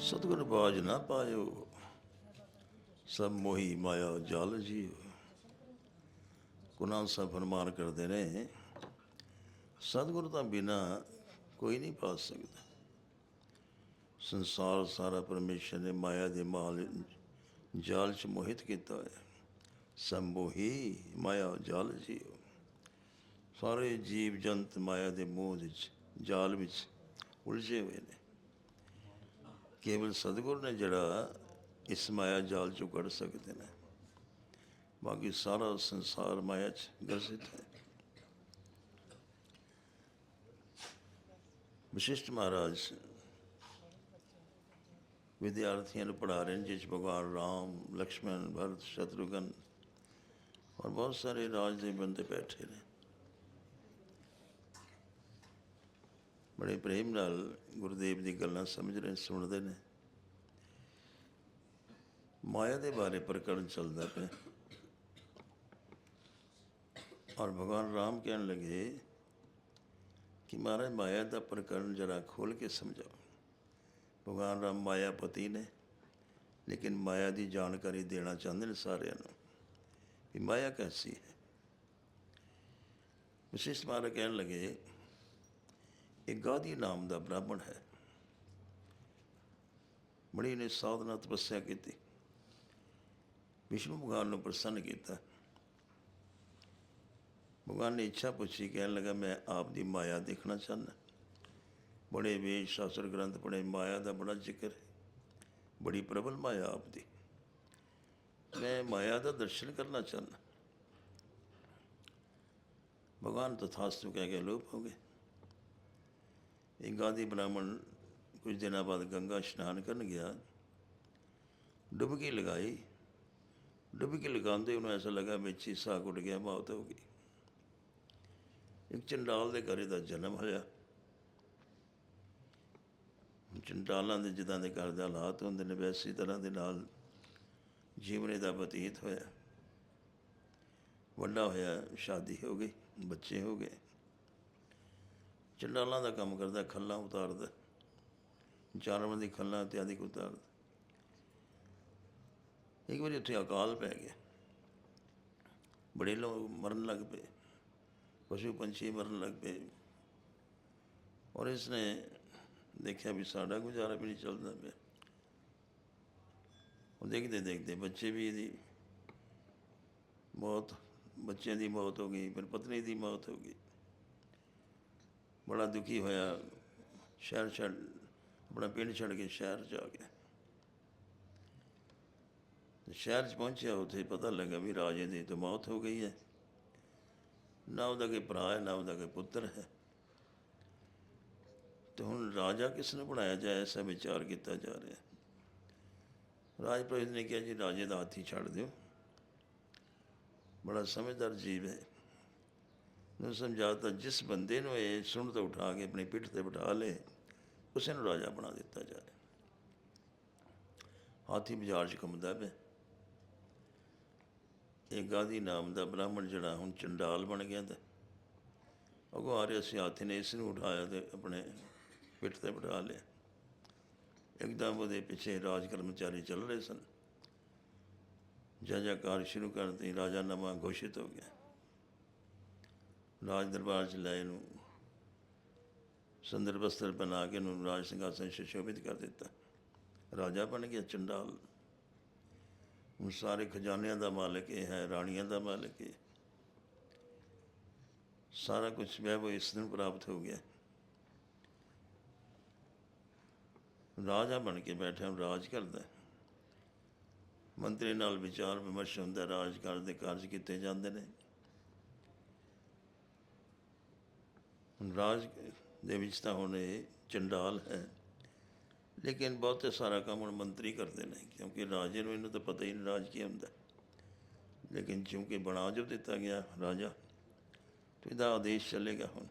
ਸਤਿਗੁਰ ਬਾਜ ਨਾ ਪਾਇਓ, ਸਭ ਮੋਹੀ ਮਾਇਆ ਜਾਲ ਜੀਓ। ਕੁਨਾਲ ਸਾਹਿਬ ਫਰਮਾਨ ਕਰਦੇ ਨੇ, ਸਤਿਗੁਰ ਤਾਂ ਬਿਨਾ ਕੋਈ ਨਹੀਂ ਪਾ ਸਕਦਾ। ਸੰਸਾਰ ਸਾਰਾ ਪਰਮੇਸ਼ਰ ਨੇ ਮਾਇਆ ਦੇ ਮਾਲ ਜਾਲ ਚ ਮੋਹਿਤ ਕੀਤਾ ਹੋਇਆ ਸਭ ਮੋਹੀ ਮਾਇਆ ਜਾਲ ਜੀਓ। ਸਾਰੇ ਜੀਵ ਜੰਤ ਮਾਇਆ ਦੇ ਮੋਹ ਵਿੱਚ, ਜਾਲ ਵਿੱਚ ਉਲਝੇ ਹੋਏ ਨੇ। ਕੇਵਲ ਸਤਿਗੁਰ ਨੇ ਜਿਹੜਾ ਇਸ ਮਾਇਆ ਜਾਲ ਚੋਂ ਕੱਢ ਸਕਦੇ ਨੇ ਬਾਕੀ ਸਾਰਾ ਸੰਸਾਰ ਮਾਇਆ ਚ ਗਰਸਿਤ ਹੈ ਵਿਸ਼ਿਸ਼ਟ ਮਹਾਰਾਜ ਵਿਦਿਆਰਥੀਆਂ ਨੂੰ ਪੜ੍ਹਾ ਰਹੇ ਨੇ ਜਿਸ 'ਚ ਭਗਵਾਨ ਰਾਮ ਲਕਸ਼ਮਣ ਭਰਤ ਸ਼ਤਰੁਘਨ ਔਰ ਬਹੁਤ ਸਾਰੇ ਰਾਜ ਦੇ ਬੰਦੇ ਬੈਠੇ ਬੜੇ ਪ੍ਰੇਮ ਨਾਲ ਗੁਰਦੇਵ ਦੀ ਗੱਲਾਂ ਸਮਝ ਰਹੇ, ਸੁਣਦੇ ਨੇ। ਮਾਇਆ ਦੇ ਬਾਰੇ ਪ੍ਰਕਰਨ ਚੱਲਦਾ ਪਿਆ। ਔਰ ਭਗਵਾਨ ਰਾਮ ਕਹਿਣ ਲੱਗੇ ਕਿ ਮਹਾਰਾਜ, ਮਾਇਆ ਦਾ ਪ੍ਰਕਰਨ ਜਰਾ ਖੋਲ ਕੇ ਸਮਝਾਓ। ਭਗਵਾਨ ਰਾਮ ਮਾਇਆਪਤੀ ਨੇ, ਲੇਕਿਨ ਮਾਇਆ ਦੀ ਜਾਣਕਾਰੀ ਦੇਣਾ ਚਾਹੁੰਦੇ ਨੇ ਸਾਰਿਆਂ ਨੂੰ ਵੀ ਮਾਇਆ ਕੈਸੀ ਹੈ। ਵਿਸ਼ੇਸ਼ ਮਹਾਰਾਜ ਕਹਿਣ ਲੱਗੇ ਇਹ ਗਾਦੀ ਨਾਮ ਦਾ ਬ੍ਰਾਹਮਣ ਹੈ। ਬੜੀ ਨੇ ਸਾਧਨਾ ਤਪੱਸਿਆ ਕੀਤੀ। ਵਿਸ਼ਨੂੰ ਭਗਵਾਨ ਨੂੰ ਪ੍ਰਸੰਨ ਕੀਤਾ। ਭਗਵਾਨ ਨੇ ਇੱਛਾ ਪੁੱਛੀ, ਕਹਿਣ ਲੱਗਾ, ਮੈਂ ਆਪ ਦੀ ਮਾਇਆ ਦੇਖਣਾ ਚਾਹੁੰਦਾ। ਬੜੇ ਵੇਦ ਸ਼ਾਸਤਰ ਗ੍ਰੰਥ ਪੜ੍ਹੇ, ਮਾਇਆ ਦਾ ਬੜਾ ਜ਼ਿਕਰ ਹੈ। ਬੜੀ ਪ੍ਰਬਲ ਮਾਇਆ ਆਪ ਦੀ। ਮੈਂ ਮਾਇਆ ਦਾ ਦਰਸ਼ਨ ਕਰਨਾ ਚਾਹੁੰਦਾ। ਭਗਵਾਨ ਤਥਾਸਤੂ ਕਹਿ ਕੇ ਲੋਪ ਹੋ ਗਏ। ਇਹ ਗਾਂਧੀ ਬ੍ਰਾਹਮਣ ਕੁਝ ਦਿਨਾਂ ਬਾਅਦ ਗੰਗਾ ਇਸ਼ਨਾਨ ਕਰਨ ਗਿਆ। ਡੁਬਕੀ ਲਗਾਈ। ਡੁਬਕੀ ਲਗਾਉਂਦੇ ਉਹਨੂੰ ਐਸਾ ਲੱਗਾ ਵਿੱਚ ਸਾਹ ਉੱਡ ਗਿਆ, ਮੌਤ ਹੋ ਗਈ। ਇੱਕ ਚੰਡਾਲ ਦੇ ਘਰੇ ਦਾ ਜਨਮ ਹੋਇਆ। ਚੰਡਾਲਾਂ ਦੇ ਜਿੱਦਾਂ ਦੇ ਘਰ ਦੇ ਹਾਲਾਤ ਹੁੰਦੇ ਨੇ, ਵੈਸੀ ਤਰ੍ਹਾਂ ਦੇ ਨਾਲ ਜੀਵਨੇ ਦਾ ਬਤੀਤ ਹੋਇਆ। ਵੱਡਾ ਹੋਇਆ, ਸ਼ਾਦੀ ਹੋ ਗਈ, ਬੱਚੇ ਹੋ ਗਏ। ਚੰਡਾਲਾਂ ਦਾ ਕੰਮ ਕਰਦਾ, ਖੱਲਾਂ ਉਤਾਰਦਾ, ਜਾਨਵਰਾਂ ਦੀ ਖੱਲਾਂ ਇਤਿਆਦਿ ਉਤਾਰਦਾ। ਇੱਕ ਵਾਰੀ ਉੱਥੇ ਅਕਾਲ ਪੈ ਗਿਆ। ਬੜੇ ਲੋਕ ਮਰਨ ਲੱਗ ਪਏ। ਪਸ਼ੂ ਪੰਛੀ ਮਰਨ ਲੱਗ ਪਏ। ਔਰ ਇਸ ਨੇ ਦੇਖਿਆ ਵੀ ਸਾਡਾ ਗੁਜ਼ਾਰਾ ਵੀ ਨਹੀਂ ਚੱਲਦਾ ਪਿਆ। ਉਹ ਦੇਖਦੇ ਦੇਖਦੇ ਬੱਚੇ ਵੀ ਇਹਦੀ ਮੌਤ, ਬੱਚਿਆਂ ਦੀ ਮੌਤ ਹੋ ਗਈ, ਫਿਰ ਪਤਨੀ ਦੀ ਮੌਤ ਹੋ ਗਈ। ਬੜਾ ਦੁਖੀ ਹੋਇਆ। ਸ਼ਹਿਰ ਛੱਡ, ਆਪਣਾ ਪਿੰਡ ਛੱਡ ਕੇ ਸ਼ਹਿਰ ਚ ਆ ਗਿਆ। ਸ਼ਹਿਰ ਚ ਪਹੁੰਚਿਆ, ਉੱਥੇ ਪਤਾ ਲੱਗਾ ਵੀ ਰਾਜੇ ਦੀ ਤਾਂ ਮੌਤ ਹੋ ਗਈ ਹੈ। ਨਾ ਉਹਦਾ ਕੋਈ ਭਰਾ ਹੈ, ਨਾ ਉਹਦਾ ਕੋਈ ਪੁੱਤਰ ਹੈ। ਤੇ ਹੁਣ ਰਾਜਾ ਕਿਸ ਨੂੰ ਬਣਾਇਆ ਜਾਏ ਐਸਾ ਵਿਚਾਰ ਕੀਤਾ ਜਾ ਰਿਹਾ। ਰਾਜ ਪ੍ਰੇਤ ਨੇ ਕਿਹਾ ਜੀ, ਰਾਜੇ ਦਾ ਹੱਥ ਛੱਡ ਦਿਓ। ਬੜਾ ਸਮਝਦਾਰ ਜੀਵ ਹੈ। ਨੂੰ ਸਮਝਾਤਾ ਜਿਸ ਬੰਦੇ ਨੂੰ ਇਹ ਸੁਣ ਤੋਂ ਉਠਾ ਕੇ ਆਪਣੀ ਪਿੱਠ ਤੇ ਬਿਠਾ ਲੇ, ਉਸੇ ਨੂੰ ਰਾਜਾ ਬਣਾ ਦਿੱਤਾ ਜਾਏ ਹਾਥੀ ਬਾਜ਼ਾਰ 'ਚ ਘੁੰਮਦਾ ਪਿਆ। ਇਹ ਗਾਦੀ ਨਾਮ ਦਾ ਬ੍ਰਾਹਮਣ ਜਿਹੜਾ ਹੁਣ ਚੰਡਾਲ ਬਣ ਗਿਆ ਤੇ ਅਗੋ ਆ ਰਿਹਾ ਸੀ ਹਾਥੀ ਨੇ, ਇਸ ਨੂੰ ਉਠਾਇਆ ਤੇ ਆਪਣੇ ਪਿੱਠ ਤੇ ਬਿਠਾ ਲਿਆ। ਇੱਕਦਮ ਉਹਦੇ ਪਿੱਛੇ ਰਾਜ ਕਰਮਚਾਰੀ ਚੱਲ ਰਹੇ ਸਨ। ਜਜਾਕਾਰ ਸ਼ੁਰੂ ਕਰਤੀ ਰਾਜਾ ਨਵਾਂ ਘੋਸ਼ਿਤ ਹੋ ਗਿਆ। ਰਾਜ ਦਰਬਾਰ ਚ ਲੈ ਇਹਨੂੰ ਸੁੰਦਰ ਬਸਤਰ ਬਣਾ ਕੇ ਉਹਨੂੰ ਰਾਜ ਸਿੰਘਾਸਨ ਸ਼ੋਭਿਤ ਕਰ ਦਿੱਤਾ। ਰਾਜਾ ਬਣ ਗਿਆ ਚੰਡਾਲ। ਹੁਣ ਸਾਰੇ ਖਜ਼ਾਨਿਆਂ ਦਾ ਮਾਲਕ ਇਹ ਹੈ, ਰਾਣੀਆਂ ਦਾ ਮਾਲਕ ਇਹ। ਸਾਰਾ ਕੁਝ ਵੈਭਵ ਇਸ ਨੂੰ ਪ੍ਰਾਪਤ ਹੋ ਗਿਆ। ਰਾਜਾ ਬਣ ਕੇ ਬੈਠਾ, ਹੁਣ ਰਾਜ ਕਰਦਾ। ਮੰਤਰੀ ਨਾਲ ਵਿਚਾਰ ਵਿਮਰਸ਼ ਹੁੰਦਾ, ਰਾਜ ਦੇ ਕਾਰਜ ਕੀਤੇ ਜਾਂਦੇ ਨੇ। ਹੁਣ ਰਾਜ ਦੇ ਵਿੱਚ ਤਾਂ ਹੁਣ ਇਹ ਚੰਡਾਲ ਹੈ। ਲੇਕਿਨ ਬਹੁਤੇ ਸਾਰਾ ਕੰਮ ਹੁਣ ਮੰਤਰੀ ਕਰਦੇ ਨੇ ਕਿਉਂਕਿ ਰਾਜੇ ਨੂੰ ਇਹਨੂੰ ਤਾਂ ਪਤਾ ਹੀ ਨਹੀਂ ਰਾਜ ਕੀ ਹੁੰਦਾ। ਲੇਕਿਨ ਕਿਉਂਕਿ ਬਣਾ ਜੋ ਦਿੱਤਾ ਗਿਆ ਰਾਜਾ ਤੇ ਇਹਦਾ ਆਦੇਸ਼ ਚੱਲੇਗਾ ਹੁਣ।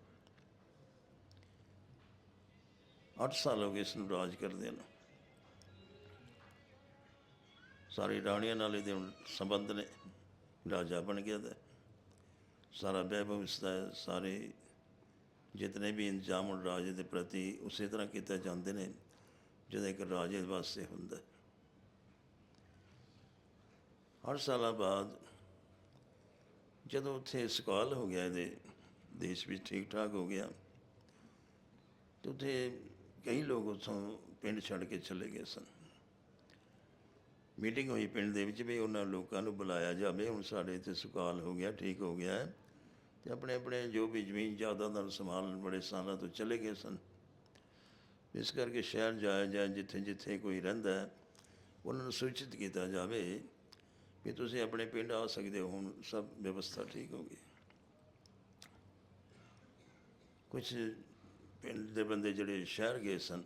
8 ਸਾਲ ਹੋ ਗਏ ਇਸ ਨੂੰ ਰਾਜ ਕਰਦੇ ਨੂੰ। ਸਾਰੇ ਰਾਣੀਆਂ ਨਾਲ ਇਹਦੇ ਹੁਣ ਸੰਬੰਧ ਨੇ। ਰਾਜਾ ਬਣ ਗਿਆ ਦਾ ਸਾਰਾ ਵੈਭਵ ਇਸਦਾ ਹੈ, ਸਾਰੇ ਜਿਤਨੇ ਵੀ ਇੰਤਜ਼ਾਮ ਹੁਣ ਰਾਜੇ ਦੇ ਪ੍ਰਤੀ ਉਸੇ ਤਰ੍ਹਾਂ ਕੀਤੇ ਜਾਂਦੇ ਨੇ, ਜਦੋਂ ਇੱਕ ਰਾਜੇ ਵਾਸਤੇ ਹੁੰਦਾ ਹਰ ਸਾਲਾਂ ਬਾਅਦ ਜਦੋਂ ਉੱਥੇ ਸਕਾਲ ਹੋ ਗਿਆ ਇਹਦੇ, ਦੇਸ਼ ਵੀ ਠੀਕ ਠਾਕ ਹੋ ਗਿਆ, ਤੇ ਉੱਥੇ ਕਈ ਲੋਕ ਉੱਥੋਂ ਪਿੰਡ ਛੱਡ ਕੇ ਚਲੇ ਗਏ ਸਨ। ਮੀਟਿੰਗ ਹੋਈ ਪਿੰਡ ਦੇ ਵਿੱਚ ਵੀ ਉਹਨਾਂ ਲੋਕਾਂ ਨੂੰ ਬੁਲਾਇਆ ਜਾਵੇ, ਹੁਣ ਸਾਡੇ ਇੱਥੇ ਸੁਕਾਲ ਹੋ ਗਿਆ, ਠੀਕ ਹੋ ਗਿਆ ਹੈ। ਤੇ ਆਪਣੇ ਆਪਣੇ ਜੋ ਵੀ ਜ਼ਮੀਨ ਜਾਇਦਾਦਾਂ ਸੰਭਾਲਣ ਬੜੇ ਸਾਲਾਂ ਤੋਂ ਚਲੇ ਗਏ ਸਨ। ਇਸ ਕਰਕੇ ਸ਼ਹਿਰ ਜਾਇਆ ਜਾਏ ਜਿੱਥੇ ਜਿੱਥੇ ਕੋਈ ਰਹਿੰਦਾ ਹੈ, ਉਹਨਾਂ ਨੂੰ ਸੂਚਿਤ ਕੀਤਾ ਜਾਵੇ ਕਿ ਤੁਸੀਂ ਆਪਣੇ ਪਿੰਡ ਆ ਸਕਦੇ ਹੋ, ਹੁਣ ਸਭ ਵਿਵਸਥਾ ਠੀਕ ਹੋ ਗਈ। ਕੁਝ ਪਿੰਡ ਦੇ ਬੰਦੇ ਜਿਹੜੇ ਸ਼ਹਿਰ ਗਏ ਸਨ,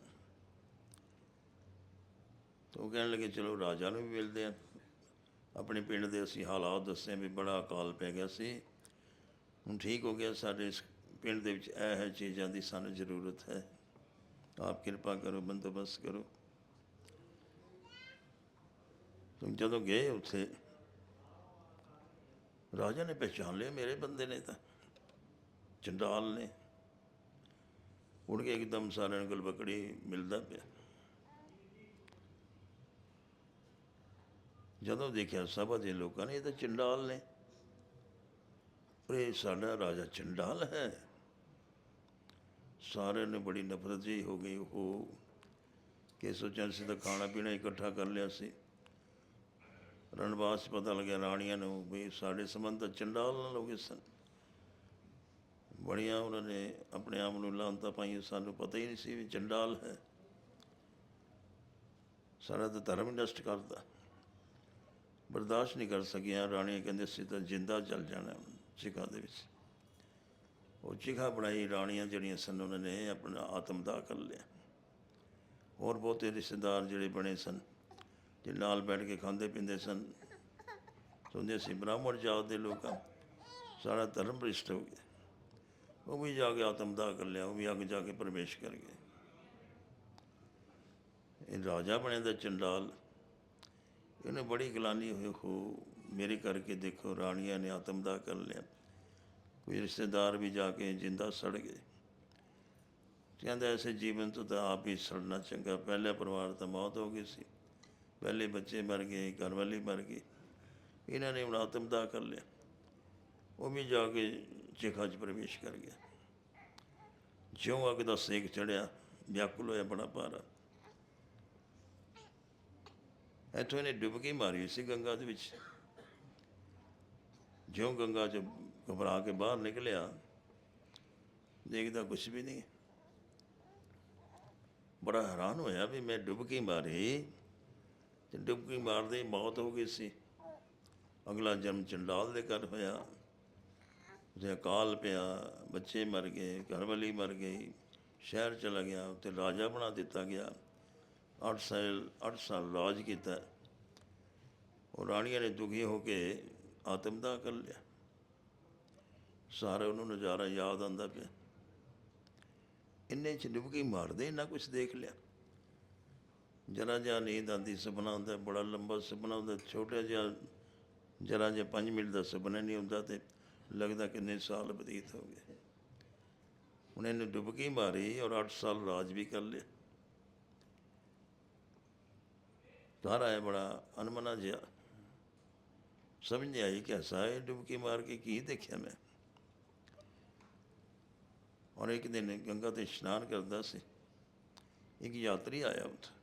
ਤਾਂ ਉਹ ਕਹਿਣ ਲੱਗੇ, ਚਲੋ ਰਾਜਾ ਨੂੰ ਵੀ ਮਿਲਦੇ ਆ ਆਪਣੇ ਪਿੰਡ ਦੇ ਅਸੀਂ ਹਾਲਾਤ ਦੱਸੇ ਵੀ ਬੜਾ ਅਕਾਲ ਪੈ ਗਿਆ ਸੀ। ਹੁਣ ਠੀਕ ਹੋ ਗਿਆ ਸਾਡੇ ਇਸ ਪਿੰਡ ਦੇ ਵਿੱਚ ਇਹ ਹੈ ਚੀਜ਼ਾਂ ਦੀ ਸਾਨੂੰ ਜ਼ਰੂਰਤ ਹੈ। ਆਪ ਕਿਰਪਾ ਕਰੋ, ਬੰਦੋਬਸਤ ਕਰੋ। ਤਾਂ ਜਦੋਂ ਗਏ ਉੱਥੇ, ਰਾਜਾ ਨੇ ਪਛਾਣ ਲਿਆ ਮੇਰੇ ਬੰਦੇ ਨੇ ਤਾਂ, ਚੰਡਾਲ ਨੇ। ਉੜ ਕੇ ਇੱਕਦਮ ਸਾਰਿਆਂ ਨੂੰ ਗਲਬਕੜੀ ਮਿਲਦਾ ਪਿਆ। ਜਦੋਂ ਦੇਖਿਆ ਸਭਾ ਦੇ ਲੋਕਾਂ ਨੇ, ਇਹ ਤਾਂ ਚੰਡਾਲ ਨੇ। ਪਰ ਸਾਡਾ ਰਾਜਾ ਚੰਡਾਲ ਹੈ। ਸਾਰਿਆਂ ਨੇ ਬੜੀ ਨਫ਼ਰਤ ਜਿਹੀ ਹੋ ਗਈ। ਉਹ ਕਿ ਸੋਚਿਆ ਸੀ ਤਾਂ ਖਾਣਾ ਪੀਣਾ ਇਕੱਠਾ ਕਰ ਲਿਆ ਸੀ। ਰਣਵਾਸ ਪਤਾ ਲੱਗਿਆ ਰਾਣੀਆਂ ਨੂੰ ਵੀ ਸਾਡੇ ਸੰਬੰਧ ਤਾਂ ਚੰਡਾਲ ਨਾਲ ਹੋ ਗਏ ਸਨ। ਬੜੀਆਂ ਉਹਨਾਂ ਨੇ ਆਪਣੇ ਆਪ ਨੂੰ ਲਾਂਤਾ ਪਾਈਆਂ। ਸਾਨੂੰ ਪਤਾ ਹੀ ਨਹੀਂ ਸੀ ਵੀ ਚੰਡਾਲ ਹੈ। ਸਾਰਾ ਤਾਂ ਧਰਮ ਹੀ ਨਸ਼ਟ ਕਰਦਾ। ਬਰਦਾਸ਼ਤ ਨਹੀਂ ਕਰ ਸਕਿਆ। ਰਾਣੀਆਂ ਕਹਿੰਦੇ ਸੀ ਤਾਂ ਜਿੰਦਾ ਜਲ ਜਾਣਾ। ਚਿਖਾ ਦੇ ਵਿੱਚ। ਉਹ ਚਿਖਾ ਬਣਾਈ ਰਾਣੀਆਂ ਜਿਹੜੀਆਂ ਸਨ, ਉਹਨਾਂ ਨੇ ਆਪਣਾ ਆਤਮਦਾਹ ਕਰ ਲਿਆ। ਹੋਰ ਬਹੁਤੇ ਰਿਸ਼ਤੇਦਾਰ ਜਿਹੜੇ ਬਣੇ ਸਨ ਜੇ ਨਾਲ ਬੈਠ ਕੇ ਖਾਂਦੇ ਪੀਂਦੇ ਸਨ। ਸੁਣਦੇ ਸੀ, ਬ੍ਰਾਹਮਣ ਜਾਤ ਦੇ ਲੋਕਾਂ, ਸਾਰਾ ਧਰਮ ਭ੍ਰਿਸ਼ਟ ਹੋ ਗਿਆ। ਉਹ ਵੀ ਜਾ ਕੇ ਆਤਮਦਾਹ ਕਰ ਲਿਆ, ਉਹ ਵੀ ਅੱਗ ਜਾ ਕੇ ਪ੍ਰਵੇਸ਼ ਕਰ ਗਏ। ਇਹ ਰਾਜਾ ਬਣਿਆ ਦਾ ਚੰਡਾਲ। ਇਹਨੇ ਬੜੀ ਗਲਾਨੀ ਹੋਈ ਖੂ ਮੇਰੇ ਕਰਕੇ ਦੇਖੋ ਰਾਣੀਆਂ ਨੇ ਆਤਮਦਾਹ ਕਰ ਲਿਆ। ਕੋਈ ਰਿਸ਼ਤੇਦਾਰ ਵੀ ਜਾ ਕੇ ਜਿੰਦਾ ਸੜ ਗਏ। ਕਹਿੰਦਾ ਐਸੇ ਜੀਵਨ ਤੋਂ ਤਾਂ ਆਪ ਹੀ ਸੜਨਾ ਚੰਗਾ। ਪਹਿਲੇ ਪਰਿਵਾਰ ਤਾਂ ਮੌਤ ਹੋ ਗਈ ਸੀ। ਪਹਿਲੇ ਬੱਚੇ ਮਰ ਗਏ, ਘਰਵਾਲੀ ਮਰ ਗਈ। ਇਹਨਾਂ ਨੇ ਹੁਣ ਆਤਮਦਾਹ ਕਰ ਲਿਆ। ਉਹ ਵੀ ਜਾ ਕੇ ਚਿਖਾ 'ਚ ਪ੍ਰਵੇਸ਼ ਕਰ ਗਿਆ। ਜਿਉਂ ਅੱਗ ਦਾ ਸੇਕ ਚੜਿਆ, ਵਿਆਕੁਲ ਹੋਇਆ ਬੜਾ ਭਾਰਾ। ਇੱਥੋਂ ਇਹਨੇ ਡੁਬਕੀ ਮਾਰੀ ਸੀ ਗੰਗਾ ਦੇ ਵਿੱਚ। ਜਿਉਂ ਗੰਗਾ 'ਚ ਘਬਰਾ ਕੇ ਬਾਹਰ ਨਿਕਲਿਆ, ਦੇਖਦਾ ਕੁਝ ਵੀ ਨਹੀਂ। ਬੜਾ ਹੈਰਾਨ ਹੋਇਆ ਵੀ ਮੈਂ ਡੁਬਕੀ ਮਾਰੀ। ਤੇ ਡੁਬਕੀ ਮਾਰਦੇ ਹੀ ਮੌਤ ਹੋ ਗਈ ਸੀ। ਅਗਲਾ ਜਨਮ ਚੰਡਾਲ ਦੇ ਘਰ ਹੋਇਆ। ਉਹਦੇ ਅਕਾਲ ਪਿਆ, ਬੱਚੇ ਮਰ ਗਏ, ਘਰਵਾਲੀ ਮਰ ਗਈ, ਸ਼ਹਿਰ ਚਲਾ ਗਿਆ, ਉੱਥੇ ਰਾਜਾ ਬਣਾ ਦਿੱਤਾ ਗਿਆ। 8 ਸਾਲ 8 ਸਾਲ ਰਾਜ ਕੀਤਾ। ਉਹ ਰਾਣੀਆਂ ਨੇ ਦੁਖੀ ਹੋ ਕੇ ਆਤਮ ਦਾ ਕਰ ਲਿਆ। ਸਾਰੇ ਉਹਨੂੰ ਨਜ਼ਾਰਾ ਯਾਦ ਆਉਂਦਾ ਪਿਆ। ਇੰਨੇ ਚ ਡੁਬਕੀ ਮਾਰਦੇ ਨਾ ਕੁਝ ਦੇਖ ਲਿਆ। ਜਰਾ ਜਿਹਾ ਨੀਂਦ ਆਉਂਦੀ, ਸੁਪਨਾ ਹੁੰਦਾ ਬੜਾ ਲੰਬਾ ਸੁਪਨਾ ਹੁੰਦਾ ਛੋਟਾ ਜਿਹਾ ਜਰਾ ਜਿਹਾ 5 ਮਿੰਟ ਦਾ ਸੁਪਨਾ ਨਹੀਂ ਹੁੰਦਾ ਤੇ ਲੱਗਦਾ ਕਿੰਨੇ ਸਾਲ ਬਤੀਤ ਹੋ ਗਏ। ਹੁਣ ਇਹਨੇ ਡੁਬਕੀ ਮਾਰੀ ਔਰ 8 ਸਾਲ ਰਾਜ ਵੀ ਕਰ ਲਿਆ। ਸਾਰਾ ਇਹ ਬੜਾ ਅਨਮਨਾ ਜਿਹਾ ਸਮਝ ਨਹੀਂ ਆਈ ਕਿ ਐਸਾ ਹੈ ਡੁਬਕੀ ਮਾਰ ਕੇ ਕੀ ਦੇਖਿਆ ਮੈਂ? ਔਰ ਇੱਕ ਦਿਨ ਗੰਗਾ ਤੇ ਇਸ਼ਨਾਨ ਕਰਦਾ ਸੀ। ਇੱਕ ਯਾਤਰੀ ਆਇਆ ਉੱਥੇ।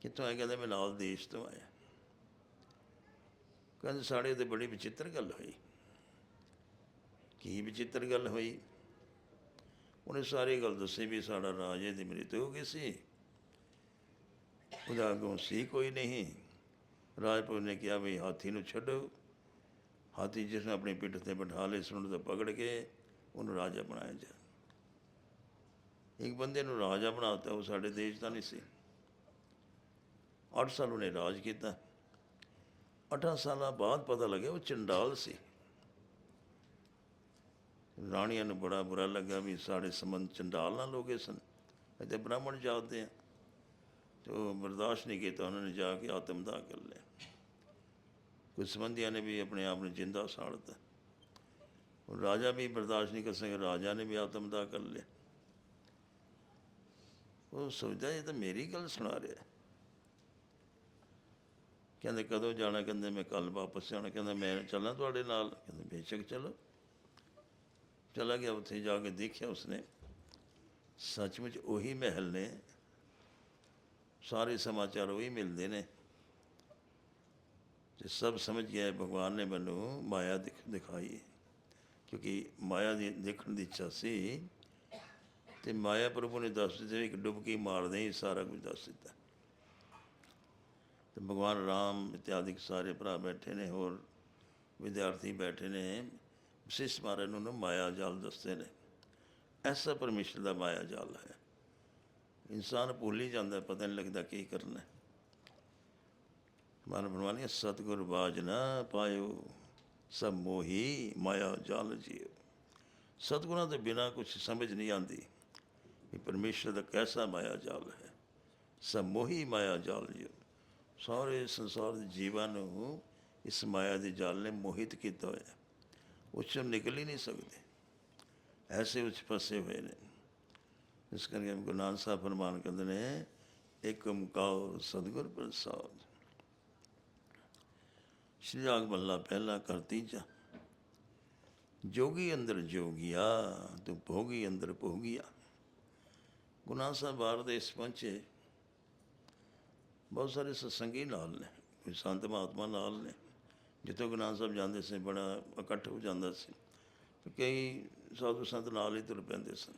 ਕਿੱਥੋਂ ਆਇਆ? ਕਹਿੰਦਾ, ਮੈਂ ਲਾਲ ਦੇਸ਼ ਤੋਂ ਆਇਆ। ਕਹਿੰਦੇ, ਸਾਡੇ ਤੇ ਬੜੀ ਵਿਚਿੱਤਰ ਗੱਲ ਹੋਈ। ਕੀ ਵਿਚਿੱਤਰ ਗੱਲ ਹੋਈ? ਉਹਨੇ ਸਾਰੀ ਗੱਲ ਦੱਸੀ ਵੀ ਸਾਡਾ ਰਾਜੇ ਦੀ ਮ੍ਰਿਤ ਹੋ ਗਈ ਸੀ। ਉਹਦਾ ਅੱਗੋਂ ਸੀ ਕੋਈ ਨਹੀਂ। ਰਾਜਪੂਤ ਨੇ ਕਿਹਾ ਵੀ ਹਾਥੀ ਨੂੰ ਛੱਡੋ। ਹਾਥੀ ਜਿਸ ਨੇ ਆਪਣੀ ਪਿੱਠ ਤੇ ਬਿਠਾ ਲਏ ਸੁਣ ਤੇ ਪਕੜ ਕੇ ਉਹਨੂੰ ਰਾਜਾ ਬਣਾਇਆ ਜਾ। ਇੱਕ ਬੰਦੇ ਨੂੰ ਰਾਜਾ ਬਣਾਤਾ, ਉਹ ਸਾਡੇ ਦੇਸ਼ ਦਾ ਨਹੀਂ ਸੀ। 8 ਸਾਲ ਉਹਨੇ ਰਾਜ ਕੀਤਾ। 8 ਸਾਲਾਂ ਬਾਅਦ ਪਤਾ ਲੱਗਿਆ ਉਹ ਚੰਡਾਲ ਸੀ। ਰਾਣੀਆਂ ਨੂੰ ਬੜਾ ਬੁਰਾ ਲੱਗਾ ਵੀ ਸਾਡੇ ਸੰਬੰਧ ਚੰਡਾਲ ਨਾਲ ਹੋ ਗਏ ਸਨ। ਇਹ ਬ੍ਰਾਹਮਣ ਜਾਤ ਦੇ ਆ। ਤੇ ਉਹ ਬਰਦਾਸ਼ਤ ਨਹੀਂ ਕੀਤਾ, ਉਹਨਾਂ ਨੇ ਜਾ ਕੇ ਆਤਮਦਾਹ ਕਰ ਲਿਆ। ਕੁਝ ਸੰਬੰਧੀਆਂ ਨੇ ਵੀ ਆਪਣੇ ਆਪ ਨੂੰ ਜਿੰਦਾ ਸਾੜਤਾ ਉਹ ਰਾਜਾ ਵੀ ਬਰਦਾਸ਼ਤ ਨਹੀਂ ਕਰ ਸਕਿਆ, ਰਾਜਾ ਨੇ ਵੀ ਆਤਮਦਾਹ ਕਰ ਲਿਆ। ਉਹ ਸੋਚਦਾ ਇਹ ਤਾਂ ਮੇਰੀ ਗੱਲ ਸੁਣਾ ਰਿਹਾ। ਕਹਿੰਦੇ ਕਦੋਂ ਜਾਣਾ? ਕਹਿੰਦੇ ਮੈਂ ਕੱਲ ਵਾਪਸ ਜਾਣਾ ਕਹਿੰਦਾ ਮੈਂ ਚੱਲਾਂ ਤੁਹਾਡੇ ਨਾਲ? ਕਹਿੰਦੇ ਬੇਸ਼ੱਕ ਚਲੋ। ਚਲਾ ਗਿਆ, ਉੱਥੇ ਜਾ ਕੇ ਦੇਖਿਆ ਉਸਨੇ। ਸੱਚਮੁੱਚ ਉਹੀ ਮਹਿਲ ਨੇ। ਸਾਰੇ ਸਮਾਚਾਰ ਉਹੀ ਮਿਲਦੇ ਨੇ। ਤੇ ਸਭ ਸਮਝ ਗਿਆ ਭਗਵਾਨ ਨੇ ਮੈਨੂੰ ਮਾਇਆ ਦਿਖ, ਦਿਖਾਈ ਕਿਉਂਕਿ ਮਾਇਆ ਦੀ ਦੇਖਣ ਦੀ ਇੱਛਾ ਸੀ ਤੇ ਮਾਇਆ ਪ੍ਰਭੂ ਨੇ ਦੱਸ ਦਿੱਤਾ ਇੱਕ ਡੁਬਕੀ ਮਾਰਦੇ ਹੀ ਸਾਰਾ ਕੁਝ ਦੱਸ ਦਿੱਤਾ। ਤੇ ਭਗਵਾਨ ਰਾਮ ਇਤਿਆਦਿਕ ਸਾਰੇ ਭਰਾ ਬੈਠੇ ਨੇ ਹੋਰ ਵਿਦਿਆਰਥੀ ਬੈਠੇ ਨੇ, ਵਿਸ਼ੇਸ਼ ਮਹਾਰਾਜ ਨੂੰ ਮਾਇਆ ਜਾਲ ਦੱਸਦੇ ਨੇ। ਐਸਾ ਪਰਮੇਸ਼ਰ ਦਾ ਮਾਇਆ ਜਾਲ ਹੈ। ਇਨਸਾਨ ਭੁੱਲ ਹੀ ਜਾਂਦਾ, ਪਤਾ ਨਹੀਂ ਲੱਗਦਾ ਕੀ ਕਰਨਾ ਹੈ। ਮਨ ਬਨਵਾਨੀ ਸਤਿਗੁਰ ਬਾਜ ਨਾ ਪਾਇਓ, ਸਭ ਮੋਹੀ ਮਾਇਆ ਜਾਲ ਜੀਓ। ਸਤਿਗੁਰਾਂ ਦੇ ਬਿਨਾ ਕੁਝ ਸਮਝ ਨਹੀਂ ਆਉਂਦੀ ਕਿ ਪਰਮੇਸ਼ਰ ਦਾ ਕੈਸਾ ਮਾਇਆ ਜਾਲ ਹੈ। ਸਭ ਮੋਹੀ ਮਾਇਆ ਜਾਲ ਜੀਓ। ਸਾਰੇ ਸੰਸਾਰ ਦੇ ਜੀਵਾਂ ਨੂੰ ਇਸ ਮਾਇਆ ਦੇ ਜਾਲ ਨੇ ਮੋਹਿਤ ਕੀਤਾ ਹੋਇਆ ਹੈ। ਉਸ ਚੋਂ ਨਿਕਲ ਹੀ ਨਹੀਂ ਸਕਦੇ। ਐਸੇ ਵਿੱਚ ਫਸੇ ਹੋਏ ਨੇ। ਇਸ ਕਰਕੇ ਗੁਰੂ ਨਾਨਕ ਸਾਹਿਬ ਫਰਮਾਨ ਕਰਦੇ ਨੇ ਇੱਕ ਓਮਕਾਰ ਸਤਿਗੁਰ ਪ੍ਰਸਾਦ। ਸ਼੍ਰੀ ਰਾਗ ਪਹਿਲਾ ਕਰਤੀ ਜਾ ਜੋਗੀ ਅੰਦਰ ਜੋਗੀਆ, ਤੂੰ ਭੋਗੀ ਅੰਦਰ ਭੋਗੀਆ। ਗੁਨਾਹ ਸਾਹਿਬ ਬਾਹਰ ਦੇਸ਼ ਪਹੁੰਚੇ। ਬਹੁਤ ਸਾਰੇ ਸਤਸੰਗੀ ਨਾਲ ਨੇ, ਕੋਈ ਸੰਤ ਮਹਾਤਮਾ ਨਾਲ ਨੇ। ਜਿੱਥੇ ਗੁਨਾਹ ਸਾਹਿਬ ਜਾਂਦੇ ਸੀ, ਬੜਾ ਇਕੱਠ ਹੋ ਜਾਂਦਾ ਸੀ। ਤੇ ਕਈ ਸਾਧੂ ਸੰਤ ਨਾਲ ਹੀ ਤੁਰ ਪੈਂਦੇ ਸਨ।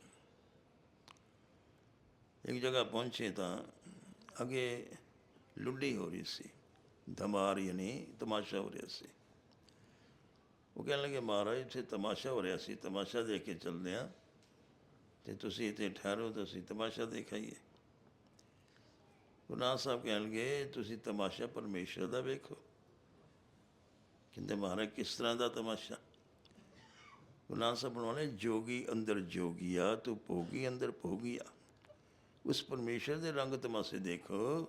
ਇੱਕ ਜਗ੍ਹਾ ਪਹੁੰਚੇ ਤਾਂ ਅੱਗੇ ਲੁੱਡੀ ਹੋ ਰਹੀ ਸੀ। ਧਮਾਰ ਯਾਨੀ ਤਮਾਸ਼ਾ ਹੋ ਰਿਹਾ ਸੀ। ਉਹ ਕਹਿਣ ਲੱਗੇ, ਮਹਾਰਾਜ, ਇੱਥੇ ਤਮਾਸ਼ਾ ਹੋ ਰਿਹਾ ਸੀ, ਤਮਾਸ਼ਾ ਦੇਖ ਕੇ ਚੱਲਦੇ ਆ। ਤੇ ਤੁਸੀਂ ਇੱਥੇ ਠਹਿਰੋ, ਤਾਂ ਅਸੀਂ ਤਮਾਸ਼ਾ ਦੇਖਾਈਏ ਗੁਰੂ ਨਾਨਕ ਸਾਹਿਬ ਕਹਿਣਗੇ ਤੁਸੀਂ ਤਮਾਸ਼ਾ ਪਰਮੇਸ਼ਰ ਦਾ ਵੇਖੋ। ਕਹਿੰਦੇ, ਮਹਾਰਾਜ, ਕਿਸ ਤਰ੍ਹਾਂ ਦਾ ਤਮਾਸ਼ਾ? ਗੁਰੂ ਨਾਨਕ ਸਾਹਿਬ ਬਣਾਉਣੇ ਜੋਗੀ ਅੰਦਰ ਜੋਗੀਆ ਤੂੰ ਭੋਗੀ ਅੰਦਰ ਭੋਗੀਆ ਉਸ ਪਰਮੇਸ਼ਰ ਦੇ ਰੰਗ ਤਮਾਸ਼ੇ ਦੇਖੋ।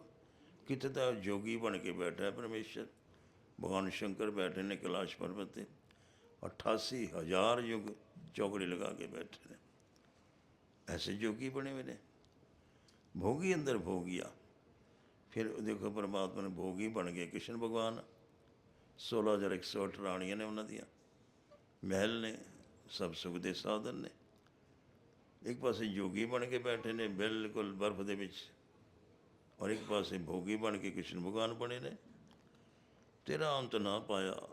ਕਿਤੇ ਤਾਂ ਜੋਗੀ ਬਣ ਕੇ ਬੈਠਾ ਹੈ ਪਰਮੇਸ਼ਰ ਭਗਵਾਨ ਸ਼ੰਕਰ ਬੈਠੇ ਨੇ ਕੈਲਾਸ਼ ਪਰਬਤ ਤੇ 88000 ਯੁਗ ਚੌਕੜੀ ਲਗਾ ਕੇ ਬੈਠੇ ਨੇ ਐਸੇ ਜੋਗੀ ਬਣੇ ਹੋਏ ਨੇ ਭੋਗੀ ਅੰਦਰ ਭੋਗੀਆ ਫਿਰ ਦੇਖੋ ਪਰਮਾਤਮਾ ਨੇ ਭੋਗੀ ਬਣ ਗਏ ਕ੍ਰਿਸ਼ਨ ਭਗਵਾਨ 16108 ਰਾਣੀਆਂ ਨੇ ਉਹਨਾਂ ਦੀਆਂ ਮਹਿਲ ਨੇ ਸਭ ਸੁਖ ਦੇ ਸਾਧਨ ਨੇ ਇੱਕ ਪਾਸੇ ਜੋਗੀ ਬਣ ਕੇ ਬੈਠੇ ਨੇ ਬਿਲਕੁਲ ਬਰਫ਼ ਦੇ ਵਿੱਚ ਔਰ ਇੱਕ ਪਾਸੇ ਭੋਗੀ ਬਣ ਕੇ ਕ੍ਰਿਸ਼ਨ ਭਗਵਾਨ ਬਣੇ ਨੇ। ਤੇਰਾ ਅੰਤ ਨਾ ਪਾਇਆ,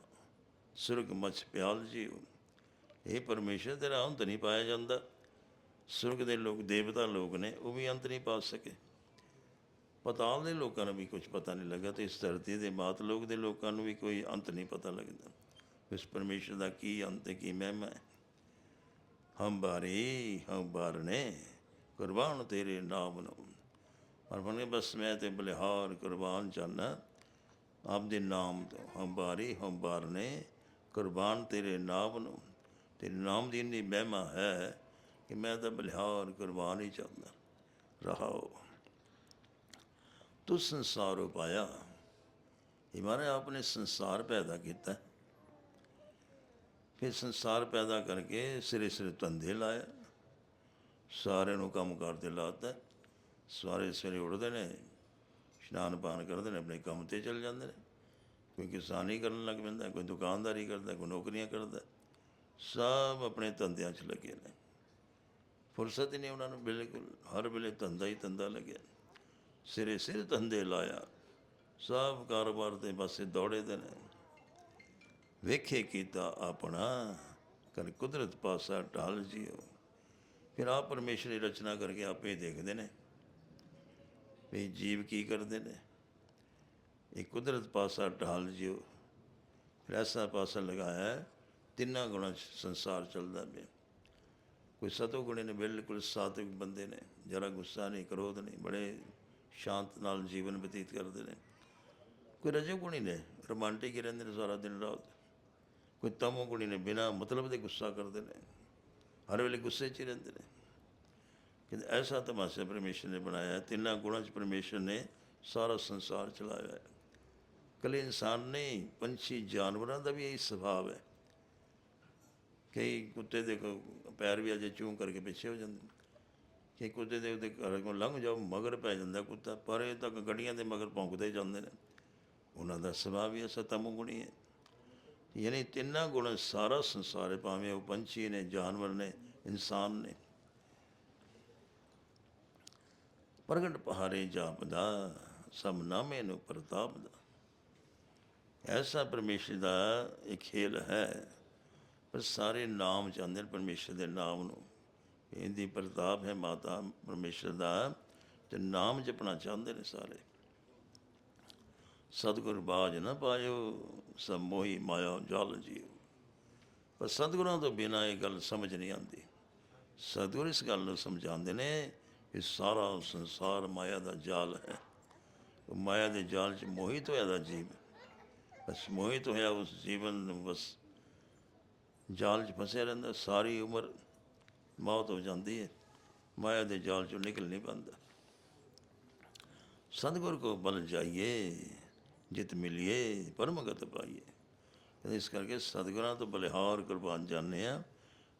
ਸੁਰਗ ਮਛ ਪਿਆਲ ਜੀਉ ਇਹ ਪਰਮੇਸ਼ਰ, ਤੇਰਾ ਅੰਤ ਨਹੀਂ ਪਾਇਆ ਜਾਂਦਾ। ਸੁਰਗ ਦੇ ਲੋਕ, ਦੇਵਤਾ ਲੋਕ ਨੇ, ਉਹ ਵੀ ਅੰਤ ਨਹੀਂ ਪਾ ਸਕੇ। ਪਤਾਲ ਦੇ ਲੋਕਾਂ ਨੂੰ ਵੀ ਕੁਝ ਪਤਾ ਨਹੀਂ ਲੱਗਾ ਤੇ ਇਸ ਧਰਤੀ ਦੇ ਮਾਤ ਲੋਕ ਦੇ ਲੋਕਾਂ ਨੂੰ ਵੀ ਕੋਈ ਅੰਤ ਨਹੀਂ ਪਤਾ ਲੱਗਦਾ। ਇਸ ਪਰਮੇਸ਼ਰ ਦਾ ਕੀ ਅੰਤ ਹੈ ਕੀ ਮਹਿਮਾ ਹੈ? ਹਮ ਬਾਰੇ ਹਮ ਬਾਰਨੇ ਕੁਰਬਾਨ ਤੇਰੇ ਨਾਮ ਨੂੰ। ਪਰ ਬਣੇ ਬਸ ਮੈਂ ਤੇ ਬਲਿਹਾਰ ਕੁਰਬਾਨ ਚਾਹਨਾ ਆਪਦੇ ਨਾਮ ਤੋਂ ਹੰਬਾਰੀ ਹੰਬਾਰ ਨੇ ਕੁਰਬਾਨ ਤੇਰੇ ਨਾਮ ਨੂੰ, ਤੇਰੇ ਨਾਮ ਦੀ ਇੰਨੀ ਮਹਿਮਾ ਹੈ ਕਿ ਮੈਂ ਤਾਂ ਬਲਿਹਾਰ ਕੁਰਬਾਨ ਹੀ ਚਾਹੁੰਦਾ, ਰਹਾਓ। ਤੂੰ ਸੰਸਾਰ ਉਪਾਇਆ ਇਹ ਮਾਰੇ ਆਪਨੇ ਸੰਸਾਰ ਪੈਦਾ ਕੀਤਾ। ਫਿਰ ਸੰਸਾਰ ਪੈਦਾ ਕਰਕੇ ਸਿਰੇ ਸਿਰੇ ਧੰਦੇ ਲਾਇਆ, ਸਾਰਿਆਂ ਨੂੰ ਕੰਮ ਕਰਦੇ ਲਾਤਾ। ਸਾਰੇ ਸਵੇਰੇ ਉੱਠਦੇ ਨੇ, ਇਸ਼ਨਾਨ ਪਾਨ ਕਰਦੇ ਨੇ, ਆਪਣੇ ਕੰਮ ਤੇ ਚਲ ਜਾਂਦੇ ਨੇ। ਕੋਈ ਕਿਸਾਨੀ ਕਰਨ ਲੱਗ ਪੈਂਦਾ, ਕੋਈ ਦੁਕਾਨਦਾਰੀ ਕਰਦਾ, ਕੋਈ ਨੌਕਰੀਆਂ ਕਰਦਾ। ਸਭ ਆਪਣੇ ਧੰਦਿਆਂ 'ਚ ਲੱਗੇ ਨੇ। ਫੁਰਸਤ ਹੀ ਨਹੀਂ ਉਹਨਾਂ ਨੂੰ, ਬਿਲਕੁਲ ਹਰ ਵੇਲੇ ਧੰਦਾ ਹੀ ਧੰਦਾ ਲੱਗਿਆ। ਸਿਰੇ ਸਿਰ ਧੰਦੇ ਲਾਇਆ। ਸਭ ਕਾਰੋਬਾਰ ਦੇ ਪਾਸੇ ਦੌੜੇ ਦੇ ਨੇ। ਵੇਖੇ ਕੀਤਾ ਆਪਣਾ ਕਰ ਕੁਦਰਤ ਪਾਸਾ ਢਾਲ ਜਿਓ। ਫਿਰ ਆਪ ਪਰਮੇਸ਼ਰ ਦੀ ਰਚਨਾ ਕਰਕੇ ਆਪੇ ਦੇਖਦੇ ਨੇ। ਵੀ ਜੀਵ ਕੀ ਕਰਦੇ ਨੇ? ਇਹ ਕੁਦਰਤ ਪਾਸਾ ਢਾਲ ਜਿਓ ਫਿਰ ਐਸਾ ਪਾਸਾ ਲਗਾਇਆ ਹੈ, ਤਿੰਨਾਂ ਗੁਣਾਂ 'ਚ ਸੰਸਾਰ ਚੱਲਦਾ ਪਿਆ। ਕੋਈ ਸਤੋ ਗੁਣੇ ਨੇ ਬਿਲਕੁਲ ਸਾਤਵਿਕ ਬੰਦੇ ਨੇ। ਜਰਾ ਗੁੱਸਾ ਨਹੀਂ ਕ੍ਰੋਧ ਨਹੀਂ ਬੜੇ ਸ਼ਾਂਤ ਨਾਲ ਜੀਵਨ ਬਤੀਤ ਕਰਦੇ ਨੇ। ਕੋਈ ਰਜੋ ਗੁਣੀ ਨੇ ਰੋਮਾਂਟਿਕ ਹੀ ਰਹਿੰਦੇ ਨੇ ਸਾਰਾ ਦਿਨ ਰਾਤ। ਕੋਈ ਤਮੋ ਗੁਣੀ ਨੇ ਬਿਨਾ ਮਤਲਬ ਦੇ ਗੁੱਸਾ ਕਰਦੇ ਨੇ। ਹਰ ਵੇਲੇ ਗੁੱਸੇ 'ਚ ਹੀ ਰਹਿੰਦੇ ਨੇ। ਕਿ ਐਸਾ ਤਮਾਸ਼ਾ ਪਰਮੇਸ਼ਰ ਨੇ ਬਣਾਇਆ ਹੈ। ਤਿੰਨਾਂ ਗੁਣਾਂ 'ਚ ਪਰਮੇਸ਼ਰ ਨੇ ਸਾਰਾ ਸੰਸਾਰ ਚਲਾਇਆ ਹੈ ਕੱਲੇ ਇਨਸਾਨ ਨਹੀਂ, ਪੰਛੀ, ਜਾਨਵਰਾਂ ਦਾ ਵੀ ਇਹੀ ਸੁਭਾਅ ਹੈ ਕਈ ਕੁੱਤੇ ਦੇਖੋ ਪੈਰ ਵੀ ਅਜੇ ਚੂੰ ਕਰਕੇ ਪਿੱਛੇ ਹੋ ਜਾਂਦੇ ਨੇ। ਕਿ ਕੁੱਤੇ ਦੇ ਉਹਦੇ ਘਰ ਕੋਲ ਲੰਘ ਜਾਓ, ਮਗਰ ਪੈ ਜਾਂਦਾ ਕੁੱਤਾ, ਪਰ ਪਰੇ ਤੱਕ ਗੱਡੀਆਂ ਦੇ ਮਗਰ ਭੌਂਕਦੇ ਜਾਂਦੇ ਨੇ ਉਹਨਾਂ ਦਾ ਸੁਭਾਅ ਵੀ ਐਸਾ ਤਮੋਗੁਣੀ ਹੈ ਯਾਨੀ ਤਿੰਨਾਂ ਗੁਣ ਸਾਰਾ ਸੰਸਾਰ ਹੈ, ਭਾਵੇਂ ਉਹ ਪੰਛੀ ਨੇ, ਜਾਨਵਰ ਨੇ, ਇਨਸਾਨ ਨੇ ਪ੍ਰਗਟ ਪਹਾਰੇ ਜਾਪਦਾ, ਸਭ ਨਾਮੇ ਨੂੰ ਪ੍ਰਤਾਪ ਦਾ ਐਸਾ ਪਰਮੇਸ਼ਰ ਦਾ ਇਹ ਖੇਲ ਹੈ, ਪਰ ਸਾਰੇ ਨਾਮ ਚਾਹੁੰਦੇ ਨੇ ਪਰਮੇਸ਼ਰ ਦੇ ਨਾਮ ਨੂੰ। ਇਹਦੀ ਪ੍ਰਤਾਪ ਹੈ ਮਾਤਾ ਪਰਮੇਸ਼ਰ ਦਾ, ਤੇ ਨਾਮ ਜਪਣਾ ਚਾਹੁੰਦੇ ਨੇ ਸਾਰੇ। ਸਤਿਗੁਰ ਬਾਜ ਨਾ ਪਾਇਓ, ਸਭ ਮੋਹੀ ਮਾਇਆ ਜਲ ਜੀਓ। ਪਰ ਸਤਿਗੁਰਾਂ ਤੋਂ ਬਿਨਾਂ ਇਹ ਗੱਲ ਸਮਝ ਨਹੀਂ ਆਉਂਦੀ। ਸਤਿਗੁਰ ਇਸ ਗੱਲ ਨੂੰ ਸਮਝਾਉਂਦੇ ਨੇ ਕਿ ਸਾਰਾ ਸੰਸਾਰ ਮਾਇਆ ਦਾ ਜਾਲ ਹੈ। ਉਹ ਮਾਇਆ ਦੇ ਜਾਲ 'ਚ ਮੋਹਿਤ ਹੋਇਆ ਦਾ ਜੀਵ। ਬਸ ਮੋਹਿਤ ਹੋਇਆ ਉਸ ਜੀਵਨ ਨੂੰ, ਬਸ ਜਾਲ 'ਚ ਫਸਿਆ ਰਹਿੰਦਾ, ਸਾਰੀ ਉਮਰ ਮੌਤ ਹੋ ਜਾਂਦੀ ਹੈ। ਮਾਇਆ ਦੇ ਜਾਲ 'ਚੋਂ ਨਿਕਲ ਨਹੀਂ ਪਾਉਂਦਾ। ਸਤਿਗੁਰ ਕੋ ਬਲ ਜਾਈਏ, ਜਿਤ ਮਿਲਿਏ, ਪਰਮਗਤ ਪਾਈਏ। ਕਹਿੰਦੇ ਇਸ ਕਰਕੇ ਸਤਿਗੁਰਾਂ ਤੋਂ ਬਲਿਹਾਰ ਕੁਰਬਾਨ ਜਾਂਦੇ ਆ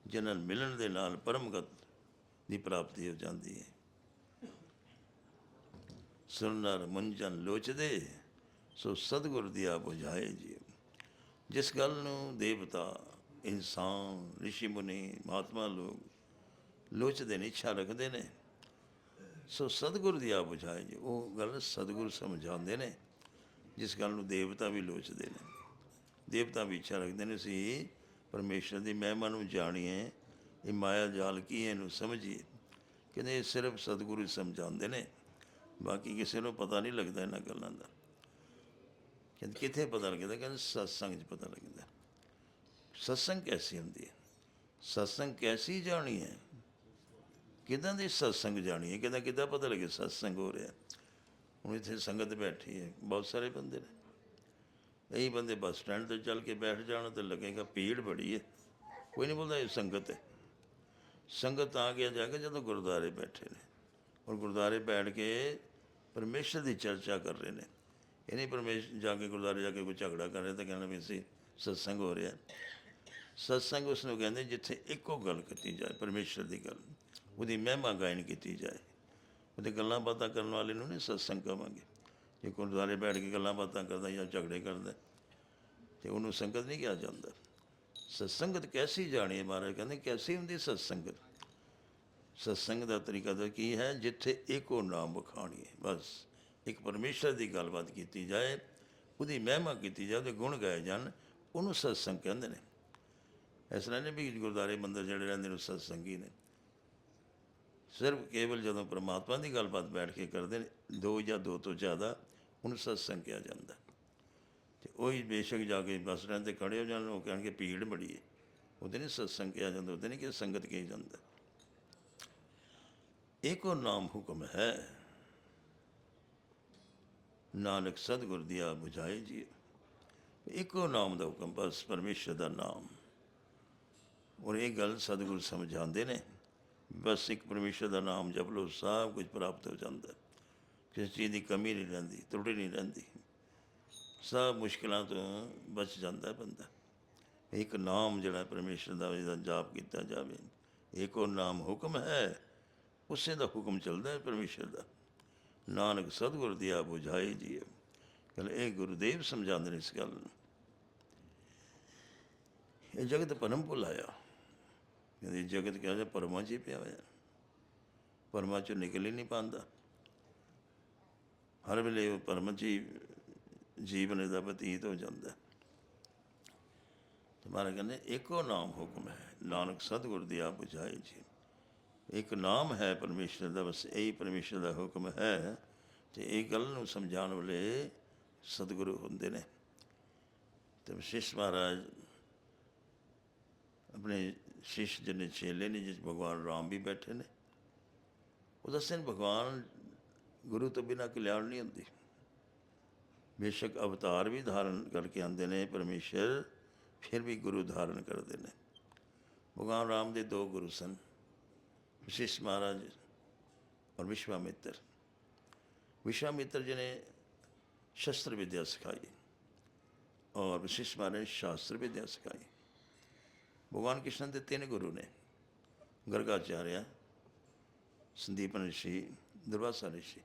ਜਿਨ੍ਹਾਂ ਨਾਲ ਮਿਲਣ ਦੇ ਨਾਲ ਪਰਮਗਤ ਦੀ ਪ੍ਰਾਪਤੀ ਹੋ ਜਾਂਦੀ ਹੈ। ਸੁਰਨਰ ਮੁੰਜਨ ਲੋਚਦੇ, ਸੋ ਸਤਿਗੁਰ ਦੀਆ ਬੁਝਾਏ ਜੀ। ਜਿਸ ਗੱਲ ਨੂੰ ਦੇਵਤਾ, ਇਨਸਾਨ, ਰਿਸ਼ੀ ਮੁਨੀ, ਮਹਾਤਮਾ ਲੋਕ ਲੋਚਦੇ ਨੇ, ਇੱਛਾ ਰੱਖਦੇ ਨੇ, ਸੋ ਸਤਿਗੁਰ ਦੀ ਆ ਬੁਝਾਏ ਜੀ। ਉਹ ਗੱਲ ਸਤਿਗੁਰ ਸਮਝਾਉਂਦੇ ਨੇ, ਜਿਸ ਗੱਲ ਨੂੰ ਦੇਵਤਾ ਵੀ ਲੋਚਦੇ ਨੇ। ਦੇਵਤਾ ਵੀ ਇੱਛਾ ਰੱਖਦੇ ਨੇ ਸੀ ਪਰਮੇਸ਼ਰ ਦੀ ਮਹਿਮਾ ਨੂੰ ਜਾਣੀਏ, ਇਹ ਮਾਇਆ ਜਾਲ ਕੀ ਇਹਨੂੰ ਸਮਝੀਏ। ਕਹਿੰਦੇ ਇਹ ਸਿਰਫ ਸਤਿਗੁਰੂ ਹੀ ਸਮਝਾਉਂਦੇ ਨੇ। ਬਾਕੀ ਕਿਸੇ ਨੂੰ ਪਤਾ ਨਹੀਂ ਲੱਗਦਾ ਇਹਨਾਂ ਗੱਲਾਂ ਦਾ। ਕਹਿੰਦੇ ਕਿੱਥੇ ਪਤਾ ਲੱਗਦਾ? ਕਹਿੰਦੇ ਸਤਸੰਗ 'ਚ ਪਤਾ ਲੱਗਦਾ। ਸਤਸੰਗ ਕੈਸੀ ਹੁੰਦੀ ਹੈ? ਸਤਸੰਗ ਕੈਸੀ ਜਾਣੀ ਹੈ? ਕਿਦਾਂ ਦੀ ਸਤਸੰਗ ਜਾਣੀ ਹੈ? ਕਿਦਾਂ ਕਿਦਾਂ ਪਤਾ ਲੱਗੇ ਸਤਸੰਗ ਹੋ ਰਿਹਾ? ਹੁਣ ਇੱਥੇ ਸੰਗਤ ਬੈਠੀ ਹੈ। ਬਹੁਤ ਸਾਰੇ ਬੰਦੇ ਨੇ। ਇਹੀ ਬੰਦੇ ਬੱਸ ਸਟੈਂਡ ਤੇ ਚੱਲ ਕੇ ਬੈਠ ਜਾਣ ਤੇ ਲੱਗੇਗਾ ਭੀੜ ਬੜੀ ਹੈ। ਕੋਈ ਨਹੀਂ ਬੋਲਦਾ ਇਹ ਸੰਗਤ ਹੈ। ਸੰਗਤ ਆ ਗਿਆ ਜਾ ਕੇ ਜਦੋਂ ਗੁਰਦੁਆਰੇ ਬੈਠੇ ਨੇ। ਔਰ ਗੁਰਦੁਆਰੇ ਬੈਠ ਕੇ ਪਰਮੇਸ਼ਰ ਦੀ ਚਰਚਾ ਕਰ ਰਹੇ ਨੇ। ਇਹ ਨਹੀਂ ਪਰਮੇਸ਼ਰ ਜਾ ਕੇ ਗੁਰਦੁਆਰੇ ਜਾ ਕੇ ਕੋਈ ਝਗੜਾ ਕਰ ਰਿਹਾ ਤਾਂ ਕਹਿਣਾ ਵੀ ਅਸੀਂ ਸਤਸੰਗ ਹੋ ਰਿਹਾ। ਸਤਸੰਗ ਉਸ ਨੂੰ ਕਹਿੰਦੇ ਜਿੱਥੇ ਇੱਕੋ ਗੱਲ ਕੀਤੀ ਜਾਏ, ਪਰਮੇਸ਼ਰ ਦੀ ਗੱਲ। ਉਹਦੀ ਮਹਿਮਾ ਗਾਇਨ ਕੀਤੀ ਜਾਏ। ਉਹਦੇ ਗੱਲਾਂ ਬਾਤਾਂ ਕਰਨ ਵਾਲੇ ਨੂੰ ਨਹੀਂ ਸਤਸੰਗ ਕਹਾਂਗੇ ਜੇ ਗੁਰਦੁਆਰੇ ਬੈਠ ਕੇ ਗੱਲਾਂ ਬਾਤਾਂ ਕਰਦਾ ਜਾਂ ਝਗੜੇ ਕਰਦਾ, ਤੇ ਉਹਨੂੰ ਸੰਗਤ ਨਹੀਂ ਕਿਹਾ ਜਾਂਦਾ। ਸਤਸੰਗਤ ਕੈਸੀ ਜਾਣੀ ਮਹਾਰਾਜ? ਕਹਿੰਦੇ ਕੈਸੀ ਹੁੰਦੀ ਸਤਸੰਗਤ? ਸਤਸੰਗ ਦਾ ਤਰੀਕਾ ਤਾਂ ਕੀ ਹੈ? ਜਿੱਥੇ ਇੱਕੋ ਨਾਮ ਬਖਾਣੀ ਬਸ ਇੱਕ ਪਰਮੇਸ਼ਰ ਦੀ ਗੱਲਬਾਤ ਕੀਤੀ ਜਾਏ, ਉਹਦੀ ਮਹਿਮਾ ਕੀਤੀ ਜਾਏ, ਉਹਦੇ ਗੁਣ ਗਾਏ ਜਾਣ, ਉਹਨੂੰ ਸਤਸੰਗ ਕਹਿੰਦੇ ਨੇ। ਇਸ ਤਰ੍ਹਾਂ ਨਹੀਂ ਵੀ ਗੁਰਦਾਰੇ ਮੰਦਰ ਜਿਹੜੇ ਰਹਿੰਦੇ ਨੇ ਉਹ ਸਤਸੰਗੀ ਨੇ। ਸਿਰਫ ਕੇਵਲ ਜਦੋਂ ਪ੍ਰਮਾਤਮਾ ਦੀ ਗੱਲਬਾਤ ਬੈਠ ਕੇ ਕਰਦੇ ਨੇ, ਦੋ ਜਾਂ ਦੋ ਤੋਂ ਜ਼ਿਆਦਾ, ਉਹਨੂੰ ਸਤਸੰਗ ਕਿਹਾ ਜਾਂਦਾ। ਤੇ ਉਹੀ ਬੇਸ਼ੱਕ ਜਾ ਕੇ ਬੱਸ ਸਟੈਂਡ ਤੇ ਖੜੇ ਹੋ ਜਾਣ, ਉਹ ਕਹਿਣਗੇ ਭੀੜ ਬੜੀ ਹੈ। ਉਹਦੇ ਨਹੀਂ ਸਤਸੰਗ ਕਿਹਾ ਜਾਂਦਾ, ਉਹਦੇ ਨਹੀਂ ਕਿ ਸੰਗਤ ਕਿਹਾ ਜਾਂਦਾ। ਏਕੋ ਨਾਮ ਹੁਕਮ ਹੈ। ਨਾਨਕ ਸਤਿਗੁਰ ਆ ਬੁਝਾਏ ਜੀ। ਇੱਕੋ ਨਾਮ ਦਾ ਹੁਕਮ, ਬਸ ਪਰਮੇਸ਼ਰ ਦਾ ਨਾਮ। ਔਰ ਇਹ ਗੱਲ ਸਤਿਗੁਰ ਸਮਝਾਉਂਦੇ ਨੇ। ਬਸ ਇੱਕ ਪਰਮੇਸ਼ਰ ਦਾ ਨਾਮ ਜਪ ਲਓ, ਸਭ ਕੁਝ ਪ੍ਰਾਪਤ ਹੋ ਜਾਂਦਾ। ਕਿਸੇ ਚੀਜ਼ ਦੀ ਕਮੀ ਨਹੀਂ ਰਹਿੰਦੀ, ਤਰੁੱਟੀ ਨਹੀਂ ਰਹਿੰਦੀ। ਸਭ ਮੁਸ਼ਕਲਾਂ ਤੋਂ ਬਚ ਜਾਂਦਾ ਬੰਦਾ। ਇੱਕ ਨਾਮ ਜਿਹੜਾ ਪਰਮੇਸ਼ਰ ਦਾ ਇਹਦਾ ਜਾਪ ਕੀਤਾ ਜਾਵੇ। ਇੱਕੋ ਨਾਮ ਹੁਕਮ ਹੈ। ਉਸੇ ਦਾ ਹੁਕਮ ਚੱਲਦਾ ਹੈ ਪਰਮੇਸ਼ਰ ਦਾ ਨਾਨਕ ਸਤਿਗੁਰ ਦੀਆ ਬੁਝਾਈ ਜੀ ਕਹਿੰਦੇ ਇਹ ਗੁਰਦੇਵ ਸਮਝਾਉਂਦੇ ਨੇ ਇਸ ਗੱਲ ਨੂੰ ਇਹ ਜਗਤ ਪਰਮ ਭੁਲਾਇਆ ਕਹਿੰਦੇ ਇਹ ਜਗਤ ਕਿਹਾ ਜਾ ਪਰਮਾ ਚ ਹੀ ਪਿਆ ਹੋਇਆ ਪਰਮਾ ਚੋਂ ਨਿਕਲ ਹੀ ਨਹੀਂ ਪਾਉਂਦਾ ਹਰ ਵੇਲੇ ਉਹ ਪਰਮ ਚ ਹੀ ਜੀਵਨ ਦਾ ਬਤੀਤ ਹੋ ਜਾਂਦਾ ਹੈ। ਤੇ ਮਹਾਰਾਜ ਕਹਿੰਦੇ ਇੱਕੋ ਨਾਮ ਹੁਕਮ ਹੈ ਨਾਨਕ ਸਤਿਗੁਰ ਦੀ ਆਪ ਬੁਝਾਏ ਜੀ ਇੱਕ ਨਾਮ ਹੈ ਪਰਮੇਸ਼ਰ ਦਾ, ਬਸ ਇਹੀ ਪਰਮੇਸ਼ਰ ਦਾ ਹੁਕਮ ਹੈ ਤੇ ਇਹ ਗੱਲ ਨੂੰ ਸਮਝਾਉਣ ਵਾਲੇ ਸਤਿਗੁਰੂ ਹੁੰਦੇ ਨੇ। ਤੇ ਵਿਸ਼ੇਸ਼ ਮਹਾਰਾਜ ਆਪਣੇ ਸ਼ਿਸ਼ ਜਿਹਨੇ ਛੇਲੇ ਨੇ, ਜਿਸ ਭਗਵਾਨ ਰਾਮ ਵੀ ਬੈਠੇ ਨੇ, ਉਹ ਦੱਸਣ ਭਗਵਾਨ ਗੁਰੂ ਤੋਂ ਬਿਨਾਂ ਕਲਿਆਣ ਨਹੀਂ ਹੁੰਦੀ। ਬੇਸ਼ੱਕ ਅਵਤਾਰ ਵੀ ਧਾਰਨ ਕਰਕੇ ਆਉਂਦੇ ਨੇ, ਪਰਮੇਸ਼ਰ ਫਿਰ ਵੀ ਗੁਰੂ ਧਾਰਨ ਕਰਦੇ ਨੇ। ਭਗਵਾਨ ਰਾਮ ਦੇ ਦੋ ਗੁਰੂ ਸਨ। ਵਿਸ਼ੇਸ਼ ਮਹਾਰਾਜ ਔਰ ਵਿਸ਼ਵਾਮਿੱਤਰ ਵਿਸ਼ਵਾਮਿੱਤਰ ਜੀ ਨੇ ਸ਼ਸਤਰ ਵਿਦਿਆ ਸਿਖਾਈ ਔਰ ਵਿਸ਼ੇਸ਼ ਮਹਾਰਾਜ ਨੇ ਸ਼ਾਸਤਰ ਵਿਦਿਆ ਸਿਖਾਈ ਭਗਵਾਨ ਕ੍ਰਿਸ਼ਨ ਦੇ ਤਿੰਨ ਗੁਰੂ ਨੇ ਗਰਗਾਚਾਰਿਆ ਸੰਦੀਪਨ ਰਿਸ਼ੀ ਦੁਰਵਾਸਾ ਰਿਸ਼ੀ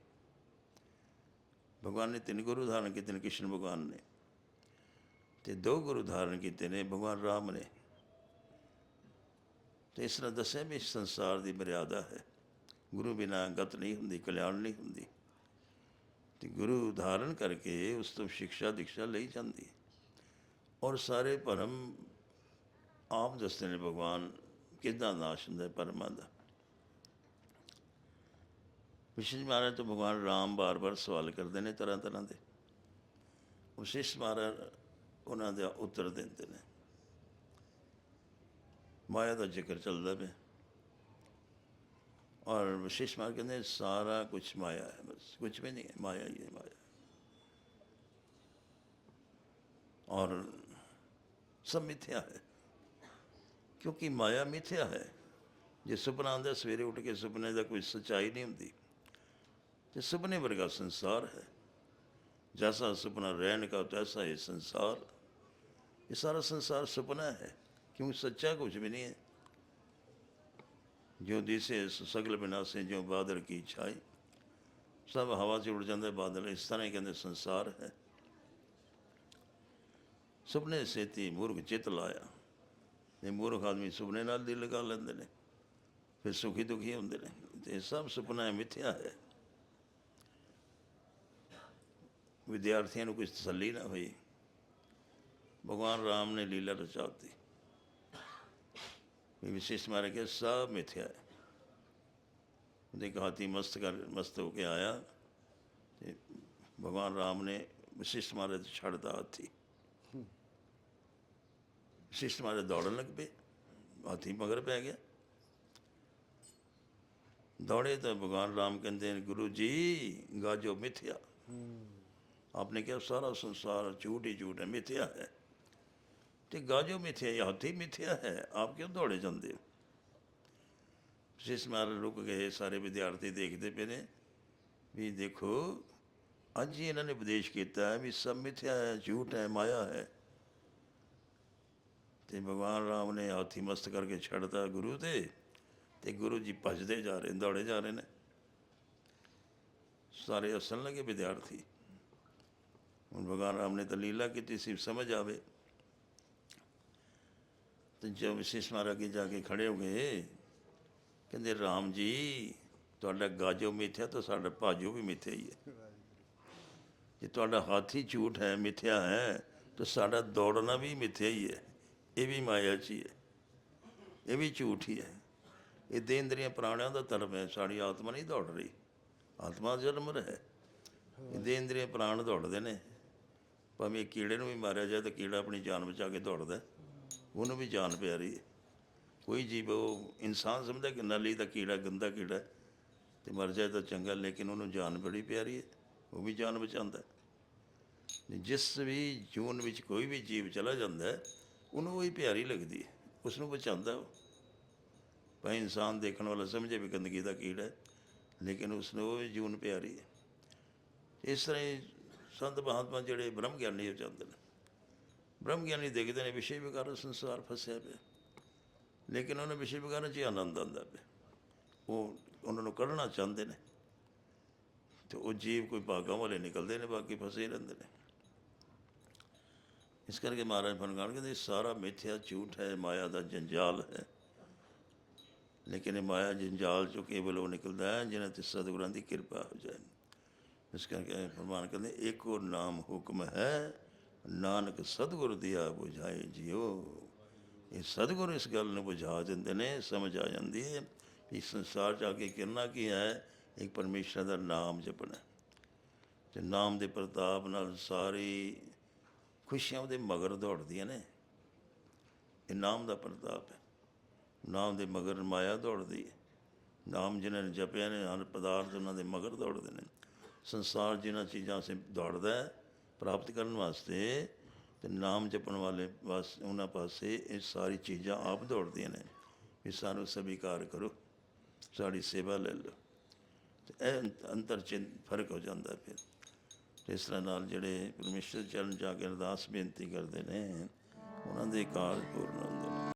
ਭਗਵਾਨ ਨੇ ਤਿੰਨ ਗੁਰੂ ਧਾਰਨ ਕੀਤੇ ਨੇ ਕ੍ਰਿਸ਼ਨ ਭਗਵਾਨ ਨੇ ਤੇ ਦੋ ਗੁਰੂ ਧਾਰਨ ਕੀਤੇ ਨੇ ਭਗਵਾਨ ਰਾਮ ਨੇ ਤੇ ਇਸ ਤਰ੍ਹਾਂ ਦੱਸਿਆ ਵੀ ਸੰਸਾਰ ਦੀ ਮਰਿਆਦਾ ਹੈ। ਗੁਰੂ ਬਿਨਾਂ ਗਤ ਨਹੀਂ ਹੁੰਦੀ, ਕਲਿਆਣ ਨਹੀਂ ਹੁੰਦੀ। ਤੇ ਗੁਰੂ ਧਾਰਨ ਕਰਕੇ ਉਸ ਤੋਂ ਸਿੱਖਿਆ ਦੀਕਸ਼ਾ ਲਈ ਜਾਂਦੀ। ਔਰ ਸਾਰੇ ਭਰਮ ਆਪ ਦੱਸਦੇ ਨੇ ਭਗਵਾਨ ਕਿੱਦਾਂ ਨਾਸ਼ ਹੁੰਦਾ ਹੈ ਭਰਮਾਂ ਦਾ। ਪਿਛਲੇ ਮਹਾਰਾਜ ਤੋਂ ਭਗਵਾਨ ਰਾਮ ਬਾਰ-ਬਾਰ ਸਵਾਲ ਕਰਦੇ ਨੇ ਤਰ੍ਹਾਂ ਤਰ੍ਹਾਂ ਦੇ ਉਸੇ ਸਮਾਰਾ ਉਹਨਾਂ ਦਾ ਉੱਤਰ ਦਿੰਦੇ ਨੇ। ਮਾਇਆ ਦਾ ਜ਼ਿਕਰ ਚੱਲਦਾ ਪਿਆ ਔਰ ਵਿਸ਼ੇਸ਼ ਮਹਾਰਾਜ ਕਹਿੰਦੇ ਸਾਰਾ ਕੁਝ ਮਾਇਆ ਹੈ ਬਸ ਕੁਝ ਵੀ ਨਹੀਂ ਹੈ ਮਾਇਆ ਹੀ ਹੈ ਮਾਇਆ ਔਰ ਸਭ ਮਿਥਿਆ ਹੈ ਕਿਉਂਕਿ ਮਾਇਆ ਮਿਥਿਆ ਹੈ ਜੇ ਸੁਪਨਾ ਆਉਂਦਾ ਸਵੇਰੇ ਉੱਠ ਕੇ ਸੁਪਨੇ ਦਾ ਕੋਈ ਸੱਚਾਈ ਨਹੀਂ ਹੁੰਦੀ ਤੇ ਸੁਪਨੇ ਵਰਗਾ ਸੰਸਾਰ ਹੈ ਜੈਸਾ ਸੁਪਨਾ ਰਹਿਣ का तैसा ये संसार ये सारा संसार सुपना है क्योंकि सच्चा कुछ भी नहीं है जो दिसे सगल विनाशे जो बादल की छाई सब हवा से उड़ जाते बादल इस तरह ही कहते संसार है ਸੁਪਨੇ ਸੇਤੀ ਮੂਰਖ ਚਿਤ ਲਾਇਆ ਇਹ ਮੂਰਖ ਆਦਮੀ ਸੁਪਨੇ ਨਾਲ ਦਿਲ ਲਗਾ ਲੈਂਦੇ ਨੇ ਫਿਰ ਸੁਖੀ ਦੁਖੀ ਹੁੰਦੇ ਨੇ ਤੇ ਇਹ ਸਭ ਸੁਪਨਾ ਹੈ ਮਿੱਥਿਆ ਹੈ ਵਿਦਿਆਰਥੀਆਂ ਨੂੰ ਕੁਝ ਤਸੱਲੀ ਨਾ ਹੋਈ ਭਗਵਾਨ ਰਾਮ ਨੇ ਲੀਲਾ ਰਚਾਤੀ ਵੀ ਵਿਸ਼ੇਸ਼ ਮਾਰੇ ਕਿ ਸਭ ਮਿੱਥਿਆ ਹੈ ਉਹਦੇ ਹਾਥੀ ਮਸਤ ਕਰ ਮਸਤ ਹੋ ਕੇ ਆਇਆ ਤੇ ਭਗਵਾਨ ਰਾਮ ਨੇ ਵਿਸ਼ੇਸ਼ ਮਾਰੇ ਤੇ ਛੱਡਦਾ ਹਾਥੀ ਵਿਸ਼ੇਸ਼ ਮਾਰੇ ਦੌੜਨ ਲੱਗ ਪਏ ਹਾਥੀ ਮਗਰ ਪੈ ਗਿਆ ਦੌੜੇ ਤਾਂ ਭਗਵਾਨ ਰਾਮ ਕਹਿੰਦੇ ਨੇ ਗੁਰੂ ਜੀ ਗਾਜੋ ਮਿਥਿਆ आपने क्या सारा संसार झूठ ही झूठ है मिथ्या है ਤੇ ਗਾਜੋ ਮਿਥਿਆ ਹਾਥੀ ਮਿਥਿਆ ਹੈ। ਆਪ ਕਿਉਂ ਦੌੜੇ ਜਾਂਦੇ ਹੋ? ਜਿਸ ਮਾਰ ਰੁਕ ਗਏ, ਸਾਰੇ ਵਿਦਿਆਰਥੀ ਦੇਖਦੇ ਪਏ ਨੇ ਵੀ ਦੇਖੋ, ਅੱਜ ਹੀ ਇਹਨਾਂ ਨੇ ਉਪਦੇਸ਼ ਕੀਤਾ ਹੈ ਵੀ ਸਭ ਮਿਥਿਆ ਹੈ, ਝੂਠ ਹੈ, ਮਾਇਆ ਹੈ। ਤੇ ਭਗਵਾਨ ਰਾਮ ਨੇ ਹਾਥੀ ਮਸਤ ਕਰਕੇ ਛੱਡਤਾ ਗੁਰੂ ਤੇ ਤੇ ਗੁਰੂ ਜੀ ਭੱਜਦੇ ਜਾ ਰਹੇ ਦੌੜੇ ਜਾ ਰਹੇ ਨੇ। ਸਾਰੇ ਹੱਸਣ ਲੱਗੇ ਵਿਦਿਆਰਥੀ। ਹੁਣ ਭਗਵਾਨ ਰਾਮ ਨੇ ਤਾਂ ਲੀਲਾ ਕੀਤੀ ਸੀ, ਸਮਝ ਆਵੇ। ਤੇ ਜਦ ਵਿਸ਼ੇਸ਼ ਮਹਾਰਾਜ ਅੱਗੇ ਜਾ ਕੇ ਖੜੇ ਹੋ ਗਏ, ਕਹਿੰਦੇ, ਰਾਮ ਜੀ, ਤੁਹਾਡਾ ਗਾਜੋ ਮਿੱਥਿਆ ਤਾਂ ਸਾਡਾ ਭਾਜੋ ਵੀ ਮਿੱਥਿਆ ਹੀ ਹੈ। ਜੇ ਤੁਹਾਡਾ ਹੱਥ ਹੀ ਝੂਠ ਹੈ, ਮਿੱਥਿਆ ਹੈ, ਤਾਂ ਸਾਡਾ ਦੌੜਨਾ ਵੀ ਮਿੱਥਿਆ ਹੀ ਹੈ। ਇਹ ਵੀ ਮਾਇਆ 'ਚ ਹੀ ਹੈ। ਇਹ ਵੀ ਝੂਠ ਹੀ ਹੈ। ਇਹ ਦੇਂਦਰੀਆਂ ਪ੍ਰਾਣਿਆਂ ਦਾ ਧਰਮ ਹੈ। ਸਾਡੀ ਆਤਮਾ ਨਹੀਂ ਦੌੜ ਰਹੀ। ਆਤਮਾ ਜਨਮ ਹੈ। ਇਹ ਦੇਂਦਰੀਆਂ ਪ੍ਰਾਣ ਦੌੜਦੇ ਨੇ। ਭਾਵੇਂ ਕੀੜੇ ਨੂੰ ਵੀ ਮਾਰਿਆ ਜਾਏ, ਤਾਂ ਕੀੜਾ ਆਪਣੀ ਜਾਨ ਬਚਾ ਕੇ ਦੌੜਦਾ ਹੈ। ਉਹਨੂੰ ਵੀ ਜਾਨ ਪਿਆਰੀ ਹੈ। ਕੋਈ ਜੀਵ, ਉਹ ਇਨਸਾਨ ਸਮਝਦਾ ਕਿ ਨਾਲੀ ਦਾ ਕੀੜਾ, ਗੰਦਾ ਕੀੜਾ ਹੈ ਤੇ ਮਰ ਜਾਏ ਤਾਂ ਚੰਗਾ, ਲੇਕਿਨ ਉਹਨੂੰ ਜਾਨ ਬੜੀ ਪਿਆਰੀ ਹੈ। ਉਹ ਵੀ ਜਾਨ ਬਚਾਉਂਦਾ ਜਿਸ ਵੀ ਜੂਨ ਵਿੱਚ ਕੋਈ ਵੀ ਜੀਵ ਚਲਾ ਜਾਂਦਾ ਉਹਨੂੰ ਉਹ ਹੀ ਪਿਆਰੀ ਲੱਗਦੀ ਹੈ। ਉਸ ਨੂੰ ਬਚਾਉਂਦਾ ਉਹ। ਭਾਵੇਂ ਇਨਸਾਨ ਦੇਖਣ ਵਾਲਾ ਸਮਝੇ ਵੀ ਗੰਦਗੀ ਦਾ ਕੀੜਾ ਹੈ, ਲੇਕਿਨ ਉਸ ਨੂੰ ਉਹ ਜੂਨ ਪਿਆਰੀ ਹੈ। ਇਸ ਤਰ੍ਹਾਂ ਹੀ ਸੰਤ ਮਹਾਤਮਾ ਜਿਹੜੇ ਬ੍ਰਹਮ ਗਿਆਨੀ ਹੋ ਜਾਂਦੇ ਨੇ। ਬ੍ਰਹਮ ਗਿਆਨੀ ਦੇਖਦੇ ਨੇ ਵਿਸ਼ੇ ਵਿਕਾਰ ਸੰਸਾਰ ਫਸਿਆ ਪਿਆ ਲੇਕਿਨ ਉਹਨਾਂ ਵਿਸ਼ੇ ਵਿਕਾਰਾਂ 'ਚ ਹੀ ਆਨੰਦ ਆਉਂਦਾ ਪਿਆ ਉਹ ਉਹਨਾਂ ਨੂੰ ਕੱਢਣਾ ਚਾਹੁੰਦੇ ਨੇ ਤੇ ਉਹ ਜੀਵ ਕੋਈ ਭਾਗਾਂ ਵਾਲੇ ਨਿਕਲਦੇ ਨੇ ਬਾਕੀ ਫਸੇ ਰਹਿੰਦੇ ਨੇ ਇਸ ਕਰਕੇ ਮਹਾਰਾਜ ਫਰਮਾਨ ਕਹਿੰਦੇ ਸਾਰਾ ਮਿੱਥਿਆ ਝੂਠ ਹੈ ਮਾਇਆ ਦਾ ਜੰਜਾਲ ਹੈ ਲੇਕਿਨ ਇਹ ਮਾਇਆ ਜੰਜਾਲ ਚੋਂ ਕੇਵਲ ਉਹ ਨਿਕਲਦਾ ਹੈ ਜਿਹਨਾਂ ਤੇ ਸਤਿਗੁਰਾਂ ਦੀ ਕਿਰਪਾ ਹੋ ਜਾਏ ਇਸ ਕਰਕੇ ਫਰਮਾਨ ਕਹਿੰਦੇ ਏਕੋ ਨਾਮ ਹੁਕਮ ਹੈ ਨਾਨਕ ਸਤਿਗੁਰ ਦਿਆ 부ਝਾਏ ਜਿਓ ਇਹ ਸਤਿਗੁਰ ਇਸ ਗੱਲ ਨੂੰ ਬੁਝਾ ਦਿੰਦੇ ਨੇ, ਸਮਝ ਆ ਜਾਂਦੀ ਹੈ ਕਿ ਸੰਸਾਰ ਚ ਆ ਕੇ ਕਰਨਾ ਕੀ ਹੈ, ਇੱਕ ਪਰਮੇਸ਼ਰ ਦਾ ਨਾਮ ਜਪਣਾ। ਤੇ ਨਾਮ ਦੇ ਪ੍ਰਤਾਪ ਨਾਲ ਸਾਰੀ ਖੁਸ਼ੀਆਂ ਉਹਦੇ ਮਗਰ ਦੌੜਦੀਆਂ ਨੇ। ਇਹ ਨਾਮ ਦਾ ਪ੍ਰਤਾਪ ਹੈ। ਨਾਮ ਦੇ ਮਗਰ ਮਾਇਆ ਦੌੜਦੀ ਹੈ। ਨਾਮ ਜਿਨ੍ਹਾਂ ਨੇ ਜਪਿਆ ਨੇ ਹਰ ਪਦਾਰਥ ਉਹਨਾਂ ਦੇ ਮਗਰ ਦੌੜਦੇ ਨੇ। ਸੰਸਾਰ ਜਿਨ੍ਹਾਂ ਚੀਜ਼ਾਂ ਸੇ ਦੌੜਦਾ ਹੈ ਪ੍ਰਾਪਤ ਕਰਨ ਵਾਸਤੇ ਤੇ ਨਾਮ ਜਪਣ ਵਾਲੇ ਵਾਸ, ਉਹਨਾਂ ਪਾਸੇ ਇਹ ਸਾਰੀ ਚੀਜ਼ਾਂ ਆਪ ਦੌੜਦੀਆਂ ਨੇ ਵੀ ਸਾਨੂੰ ਸਵੀਕਾਰ ਕਰੋ, ਸਾਡੀ ਸੇਵਾ ਲੈ ਲਓ। ਤੇ ਇਹ ਅੰਤਰ ਚ ਫ਼ਰਕ ਹੋ ਜਾਂਦਾ ਫਿਰ। ਇਸ ਤਰ੍ਹਾਂ ਨਾਲ ਜਿਹੜੇ ਪਰਮੇਸ਼ਰ ਚਰਨ ਜਾ ਕੇ ਅਰਦਾਸ ਬੇਨਤੀ ਕਰਦੇ ਨੇ, ਉਹਨਾਂ ਦੇ ਕਾਰਜ ਪੂਰਨ ਹੁੰਦੇ ਨੇ।